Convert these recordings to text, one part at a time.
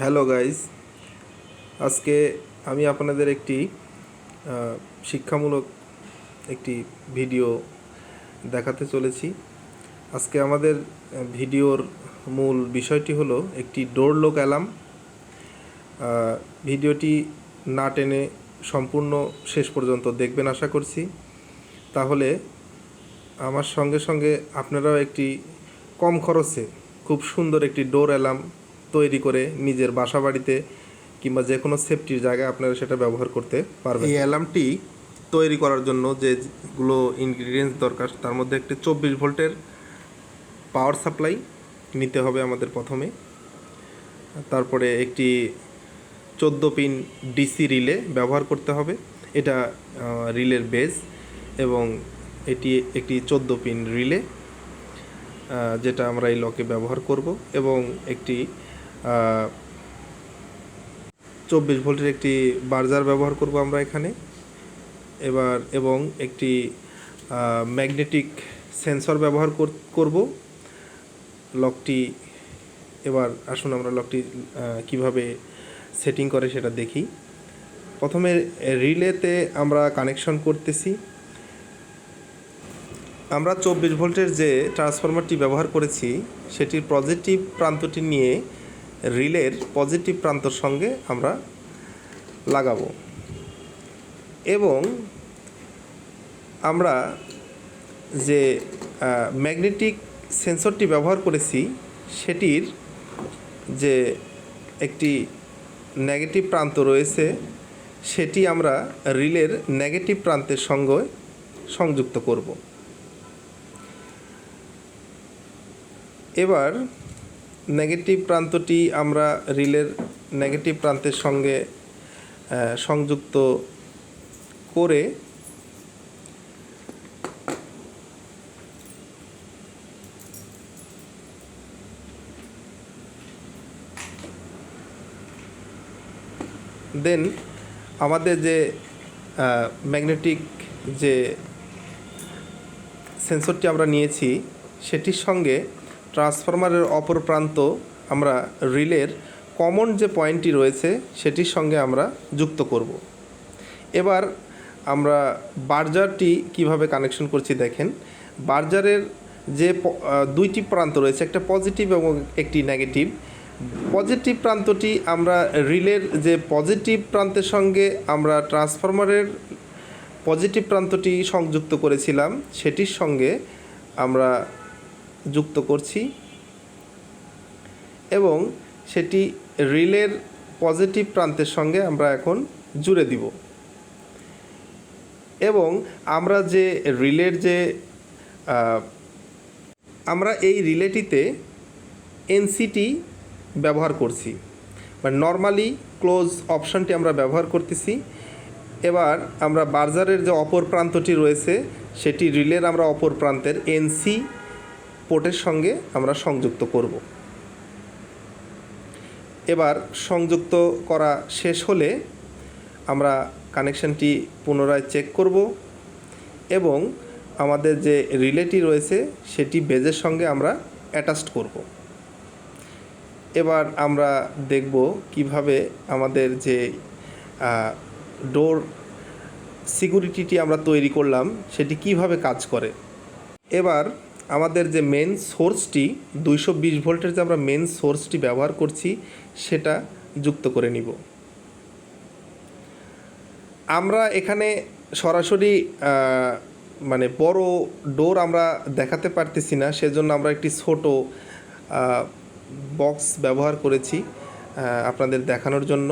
Hello guys, আজকে আমি আপনাদের একটি শিক্ষামূলক একটি ভিডিও দেখাতে চলেছি। আজকে আমাদের ভিডিওর মূল বিষয়টি হলো একটি ডোর লোক অ্যালার্ম ভিডিওটি না টেনে সম্পূর্ণ শেষ পর্যন্ত দেখবেন আশা করছি। তাহলে আমার সঙ্গে সঙ্গে আপনারাও একটি কম খরচে খুব সুন্দর একটি ডোর অ্যালার্ম তৈরি করে নিজের বাসা বাড়িতে কিংবা যে কোনো সেফটির জায়গায় আপনারা সেটা ব্যবহার করতে পারবেন। এই অ্যালার্মটি তৈরি করার জন্য যেগুলো ইনগ্রিডিয়েন্টস দরকার, তার মধ্যে একটি চব্বিশ ভোল্টের পাওয়ার সাপ্লাই নিতে হবে আমাদের প্রথমে। তারপরে একটি চোদ্দ পিন ডিসি রিলে ব্যবহার করতে হবে। এটা রিলের বেস এবং এটি একটি চোদ্দ পিন রিলে যেটা আমরা এই লকে ব্যবহার করব এবং একটি চব্বিশ ভোল্টের একটি বার্জার ব্যবহার করব আমরা এখানে। এবার এবং একটি ম্যাগনেটিক সেন্সর ব্যবহার কর- করব। লকটি, এবার আসুন আমরা লকটি কীভাবে সেটিং করে সেটা দেখি। প্রথমে রিলেতে আমরা কানেকশন করতেছি। আমরা চব্বিশ ভোল্টের যে ট্রান্সফরমারটি ব্যবহার করেছি, সেটির পজিটিভ প্রান্তটি নিয়ে রিলের পজিটিভ প্রান্তর সঙ্গে আমরা লাগাবো। এবং আমরা যে ম্যাগনেটিক সেন্সরটি ব্যবহার করেছি, সেটির যে একটি নেগেটিভ প্রান্ত রয়েছে, সেটি আমরা রিলের নেগেটিভ প্রান্তের সঙ্গে সংযুক্ত করব। এবার নেগেটিভ প্রান্তটি আমরা রিলের নেগেটিভ প্রান্তের সঙ্গে সংযুক্ত করে দেন আমাদের যে ম্যাগনেটিক যে সেন্সরটি আমরা নিয়েছি, সেটির সঙ্গে ট্রান্সফরমারের অপর প্রান্ত আমরা রিলের কমন যে পয়েন্টটি রয়েছে সেটির সঙ্গে আমরা যুক্ত করব। এবার আমরা বার্জারটি কীভাবে কানেকশন করছি দেখেন। বার্জারের যে দুইটি প্রান্ত রয়েছে, একটা পজিটিভ এবং একটি নেগেটিভ। পজিটিভ প্রান্তটি আমরা রিলের যে পজিটিভ প্রান্তের সঙ্গে আমরা ট্রান্সফরমারের পজিটিভ প্রান্তটি সংযুক্ত করেছিলাম, সেটির সঙ্গে আমরা যুক্ত করছি এবং সেটি রিলের পজিটিভ প্রান্তের সঙ্গে আমরা এখন জুড়ে দিব। এবং আমরা যে রিলের যে আমরা এই রিলেটিতে এনসিটি ব্যবহার করছি। বা নর্মালি ক্লোজ অপশানটি আমরা ব্যবহার করতেছি। এবার আমরা বার্জারের যে অপর প্রান্তটি রয়েছে, সেটি রিলের আমরা অপর প্রান্তের এনসি পোর্টের সঙ্গে আমরা সংযুক্ত করব। এবার সংযুক্ত করা শেষ হলে আমরা কানেকশনটি পুনরায় চেক করব এবং আমাদের যে রিলেটি রয়েছে সেটি বেজের সঙ্গে আমরা অ্যাটাচড করব। এবার আমরা দেখব কীভাবে আমাদের যে ডোর সিকিউরিটিটি আমরা তৈরি করলাম সেটি কীভাবে কাজ করে। এবার আমাদের যে মেন সোর্সটি দুইশো বিশ ভোল্টের যে আমরা মেন সোর্সটি ব্যবহার করছি, সেটা যুক্ত করে নিব। আমরা এখানে সরাসরি মানে বড় ডোর আমরা দেখাতে পারতেছি না, সেজন্য আমরা একটি ছোট বক্স ব্যবহার করেছি আপনাদের দেখানোর জন্য।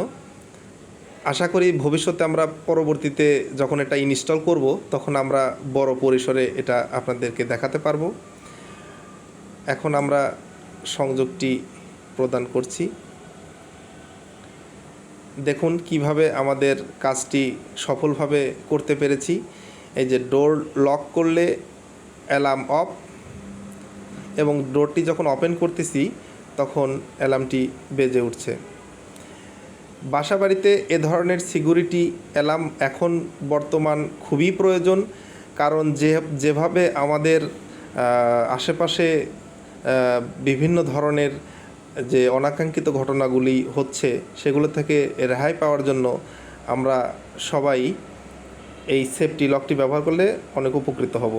আশা করি ভবিষ্যতে আমরা পরবর্তীতে যখন এটা ইনস্টল করব, তখন আমরা বড় পরিসরে এটা আপনাদেরকে দেখাতে পারব। এখন আমরা সংযোগটি প্রদান করছি। দেখুন কীভাবে আমাদের কাজটি সফলভাবে করতে পেরেছি। এই যে ডোর লক করলে অ্যালার্ম অফ এবং ডোরটি যখন ওপেন করতেছি, তখন অ্যালার্মটি বেজে উঠছে। বাসা বাড়িতে এ ধরনের সিকিউরিটি অ্যালার্ম এখন বর্তমান খুবই প্রয়োজন, কারণ যে, যেভাবে আমাদের আশেপাশে বিভিন্ন ধরনের যে অনাকাঙ্ক্ষিত ঘটনাগুলি হচ্ছে, সেগুলো থেকে রেহাই পাওয়ার জন্য আমরা সবাই এই সেফটি লকটি ব্যবহার করলে অনেক উপকৃত হব।